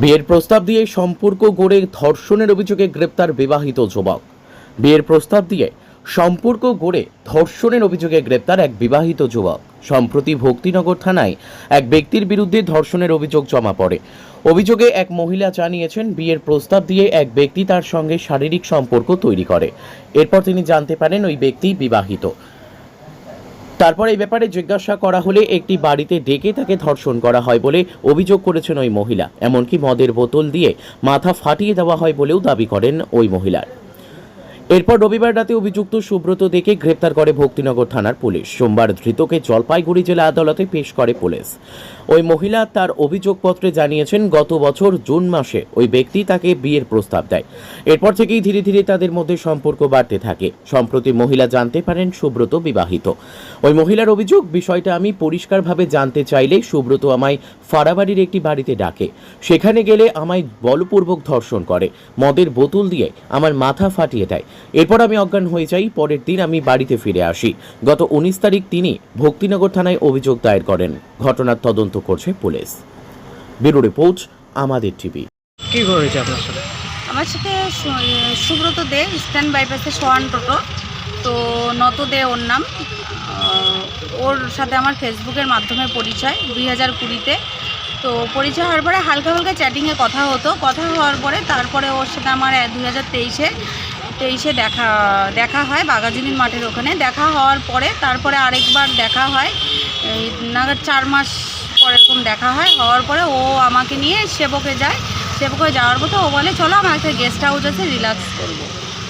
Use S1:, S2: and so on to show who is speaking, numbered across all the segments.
S1: বিয়ের প্রস্তাব দিয়ে সম্পর্ক গড়ে ধর্ষণের অভিযোগে গ্রেপ্তার বিবাহিত যুবক। বিয়ের প্রস্তাব দিয়ে সম্পর্ক গড়ে ধর্ষণের অভিযোগে গ্রেপ্তার এক বিবাহিত যুবক। সম্প্রতি ভক্তিনগর থানায় এক ব্যক্তির বিরুদ্ধে ধর্ষণের অভিযোগ জমা পড়ে। অভিযোগে এক মহিলা জানিয়েছেন, বিয়ের প্রস্তাব দিয়ে এক ব্যক্তি তার সঙ্গে শারীরিক সম্পর্ক তৈরি করে। এরপর তিনি জানতে পারেন, ওই ব্যক্তি বিবাহিত। তারপর এই ব্যাপারে জিজ্ঞাসা করা হলে একটি বাড়িতে ডেকে তাকে ধর্ষণ করা হয় বলে অভিযোগ করেছেন ওই মহিলা। এমনকি মদের বোতল দিয়ে মাথা ফাটিয়ে দেওয়া হয় বলেও দাবি করেন ওই মহিলার। এরপর রবিবার রাতে অভিযুক্ত সুব্রত দেখে গ্রেপ্তার করে ভক্তিনগর থানার পুলিশ। সোমবার ধৃতকে জলপাইগুড়ি জেলা আদালতে পেশ করে পুলিশ। ওই মহিলা তার অভিযোগপত্রে জানিয়েছেন, গত বছর জুন মাসে ওই ব্যক্তি তাকে বিয়ের প্রস্তাব দেয়। এরপর থেকেই ধীরে ধীরে তাদের মধ্যে সম্পর্ক বাড়তে থাকে। সম্প্রতি মহিলা জানতে পারেন, সুব্রত বিবাহিত। ওই মহিলার অভিযোগ, বিষয়টা আমি পরিষ্কারভাবে জানতে চাইলে সুব্রত আমায় ফাড়াবাড়ির একটি বাড়িতে ডাকে। সেখানে গেলে আমায় বলপূর্বক ধর্ষণ করে। মদের বোতল দিয়ে আমার মাথা ফাটিয়ে দেয়। এরপর আমি অজ্ঞান হয়ে যাই পরের দিন আমি বাড়িতে ফিরে আসি। গত উনিশ তারিখ তিনি ভক্তিনগর থানায় অভিযোগ দায়ের করেন। ঘটনার তদন্ত করছে পুলিশ। ব্যুরো রিপোর্ট আমাদের টিভি।
S2: কি করেছে আপনার সাথে?
S3: আমার সাথে সুব্রত দে স্ট্যান্ড বাইপাসে সোয়ান টোটো। তো নত দে ওর নাম। ওর সাথে আমার ফেসবুকের মাধ্যমে পরিচয় দুই হাজার কুড়িতে। তো পরিচয় হওয়ার পরে হালকা হালকা চ্যাটিংয়ে কথা হতো। কথা হওয়ার পরে তারপরে ওর সাথে আমার দুই হাজার তেইশে তেইশে দেখা দেখা হয় বাগাজুনির মাঠের ওখানে। দেখা হওয়ার পরে, তারপরে আরেকবার দেখা হয়। নাগাদ চার মাস পর এরকম দেখা হয়। হওয়ার পরে ও আমাকে নিয়ে সেবকে যায়। সেবকে যাওয়ার পথে ও বলে, চলো, আমার একটা গেস্ট হাউস আছে রিল্যাক্স করব।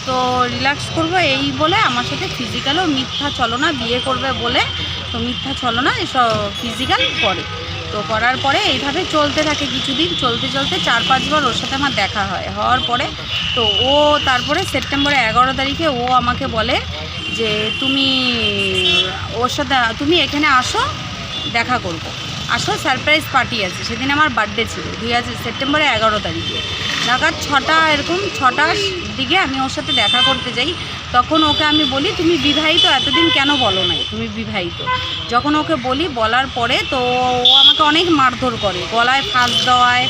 S3: তো রিল্যাক্স করব এই বলে আমার সাথে ফিজিক্যালও মিথ্যা চলো না, বিয়ে করবে বলে তো মিথ্যা চলো না, এসব ফিজিক্যাল করে। তো করার পরে এইভাবে চলতে থাকে কিছুদিন। চলতে চলতে চার পাঁচবার ওর সাথে আমার দেখা হয়। হওয়ার পরে তো ও তারপরে সেপ্টেম্বরে এগারো তারিখে ও আমাকে বলে যে, তুমি ওর সাথে, তুমি এখানে আসো, দেখা করব। আসো সারপ্রাইজ পার্টি আছে। সেদিন আমার বার্থডে ছিল, দুই হাজার সেপ্টেম্বরে এগারো তারিখে। নাগাদ ছটা এরকম, ছটার দিকে আমি ওর সাথে দেখা করতে যাই। তখন ওকে আমি বলি, তুমি বিবাহিত? এতদিন কেন বলো নাই? তুমি বিবাহিত? যখন ওকে বলি, বলার পরে তো ও আমাকে অনেক মারধর করে। গলায় ফাঁস দেওয়ায়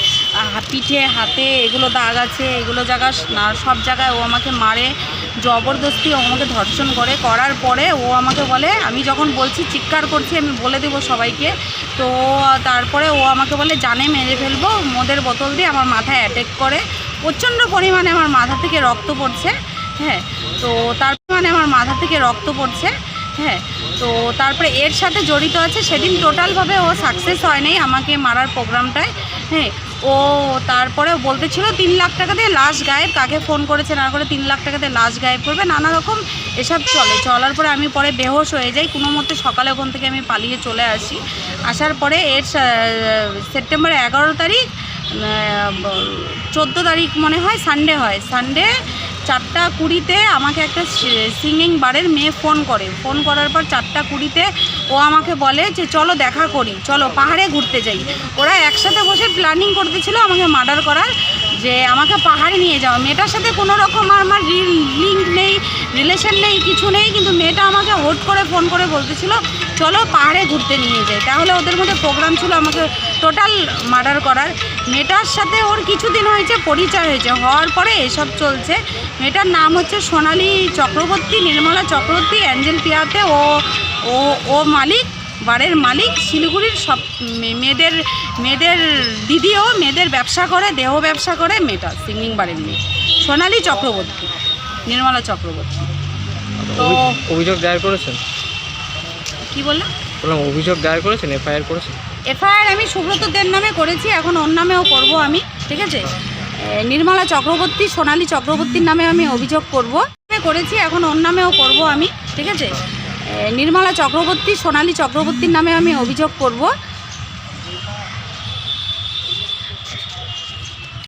S3: পিঠে, হাতে, এগুলো দাগ আছে, এগুলো জায়গা সব জায়গায় ও আমাকে মারে। জবরদস্তি আমাকে ধর্ষণ করে, করার পরে ও আমাকে বলে, আমি যখন বলছি চিৎকার করছি, আমি বলে দেবো সবাইকে। তো তারপরে ও আমাকে বলে, জানে, মেরে ফেলব, মদের বোতল দিয়ে আমার মাথায় অ্যাটাক করে। প্রচণ্ড পরিমাণে আমার মাথা থেকে রক্ত পড়ছে হ্যাঁ। তো তার মানে আমার মাথা থেকে রক্ত পড়ছে হ্যাঁ। তো তারপরে এর সাথে জড়িত আছে, সেদিন টোটালভাবে ও সাকসেস হয়নি আমাকে মারার প্রোগ্রামটায় হ্যাঁ। ও তারপরে বলতে ছিল তিন লাখ টাকা দিয়ে লাশ গায়েব। কাকে ফোন করেছে না করে তিন লাখ টাকা দিয়ে লাশ গায়েব করবে? নানা রকম এসব চলে। চলার পরে আমি পরে বেহোশ হয়ে যাই। কোনো মতে সকালে ওখান থেকে আমি পালিয়ে চলে আসি। আসার পরে এর সেপ্টেম্বর এগারো তারিখ চোদ্দ তারিখ মনে হয়, সানডে হয়। সানডে চারটা কুড়িতে আমাকে একটা সিঙ্গিং বারের মেয়ে ফোন করে। ফোন করার পর চারটা কুড়িতে ও আমাকে বলে যে, চলো দেখা করি। চলো পাহাড়ে ঘুরতে যাই। ওরা একসাথে বসে প্ল্যানিং করতেছিল আমাকে মার্ডার করার, যে আমাকে পাহাড়ে নিয়ে যাও। মেয়েটার সাথে কোনো রকম আমার লিঙ্ক নেই রিলেশন নেই, কিছু নেই, কিন্তু মেয়েটা আমাকে হোট করে ফোন করে বলতেছিল চলো পাহাড়ে ঘুরতে নিয়ে যাই। তাহলে ওদের মধ্যে প্রোগ্রাম ছিল আমাকে টোটাল মার্ডার করার। মেয়েটার সাথে ওর কিছুদিন হয়েছে, পরিচয় হয়েছে। হওয়ার পরে এসব চলছে। মেয়েটার নাম হচ্ছে সোনালী চক্রবর্তী, নির্মলা চক্রবর্তী, অ্যাঞ্জেল পিয়াতে। ও ও ও মালিক বারের মালিক, শিলিগুড়ির সব মেয়েদের মেয়েদের দিদিও মেয়েদের ব্যবসা করে, দেহ ব্যবসা করে মেয়েটা, সিঙ্গিং বারের মেয়ে। সোনালী চক্রবর্তী, নির্মলা চক্রবর্তী। তো
S2: অভিযোগ দায়ের করেছেন?
S3: কি বললাম
S2: বললাম অভিযোগ দায়ের করেছেন এফআইআর করেছেন?
S3: এফআইআর আমি সুব্রতদের নামে করেছি এখন ওর নামেও করব আমি ঠিক আছে? নির্মলা চক্রবর্তী সোনালী চক্রবর্তীর নামে আমি অভিযোগ করব। করেছি এখন ওর নামেও করব আমি ঠিক আছে? নির্মলা চক্রবর্তী সোনালী চক্রবর্তীর নামে আমি অভিযোগ করব।